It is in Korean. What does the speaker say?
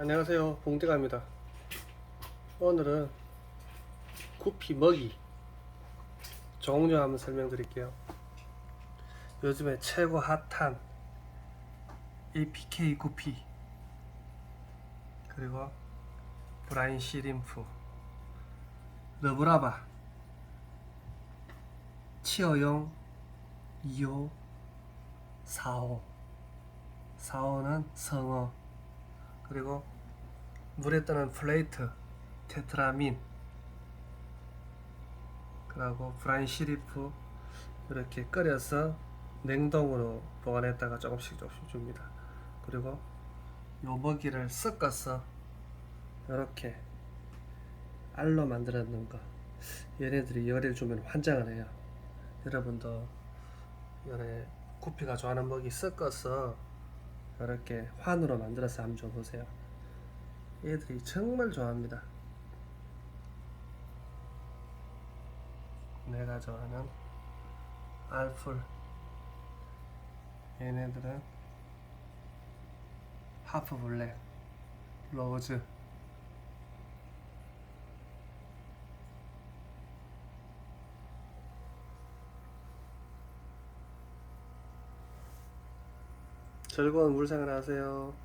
안녕하세요. 봉대가입니다. 오늘은 구피 먹이 종류 한번 설명드릴게요. 요즘에 최고 핫한 APK 구피 그리고 브라인 시림프 러브라바 치어용 2호 4호 4호는 성어 그리고 물에 뜨는 플레이트 테트라민 그리고 브라인 시리프 이렇게 끓여서 냉동으로 보관했다가 조금씩 조금씩 줍니다. 그리고 요 먹이를 섞어서 이렇게 알로 놓은 거. 얘네들이 열을 주면 환장을 해요. 여러분도 열에 구피가 좋아하는 먹이 섞어서 이렇게 환으로 만들어서 한번 줘보세요. 얘들이 정말 좋아합니다. 내가 좋아하는 알풀 얘네들은 하프 블랙 로즈 즐거운 물생활 하세요.